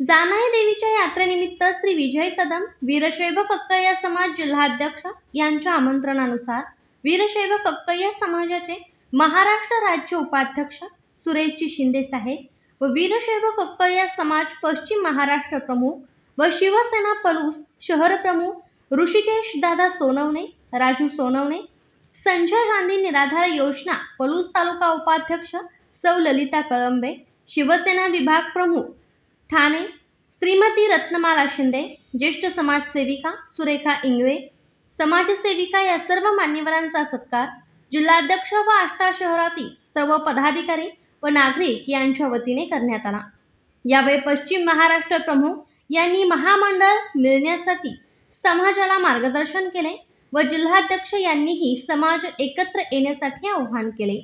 जानाई देवीच्या यात्रेनिमित्त श्री विजय कदम वीरशैव कक्कय्या समाज जिल्हाध्यक्ष यांच्या आमंत्रणानुसार वीरशैव कक्कय्या समाजाचे महाराष्ट्र राज्य उपाध्यक्ष सुरेशजी शिंदे साहेब व वीरशैव कक्कय्या समाज पश्चिम महाराष्ट्र प्रमुख व शिवसेना पलूस शहर प्रमुख ऋषिकेश दादा सोनवणे राजू सोनवणे संजय गांधी निराधार योजना पलूस तालुका उपाध्यक्ष सौ ललिता कळंबे शिवसेना विभाग प्रमुख ठाणे श्रीमती रत्नमाला शिंदे ज्येष्ठ समाजसेविका सुरेखा इंगळे समाजसेविका या सर्व मान्यवरांचा सत्कार जिल्हाध्यक्ष व आष्टा शहरातील सर्व पदाधिकारी व नागरिक यांच्या वतीने करण्यात आला. यावेळी पश्चिम महाराष्ट्र प्रमुख यांनी महामंडळ मिळण्यासाठी समाजाला मार्गदर्शन केले व जिल्हाध्यक्ष यांनीही समाज एकत्र येण्यासाठी आवाहन केले.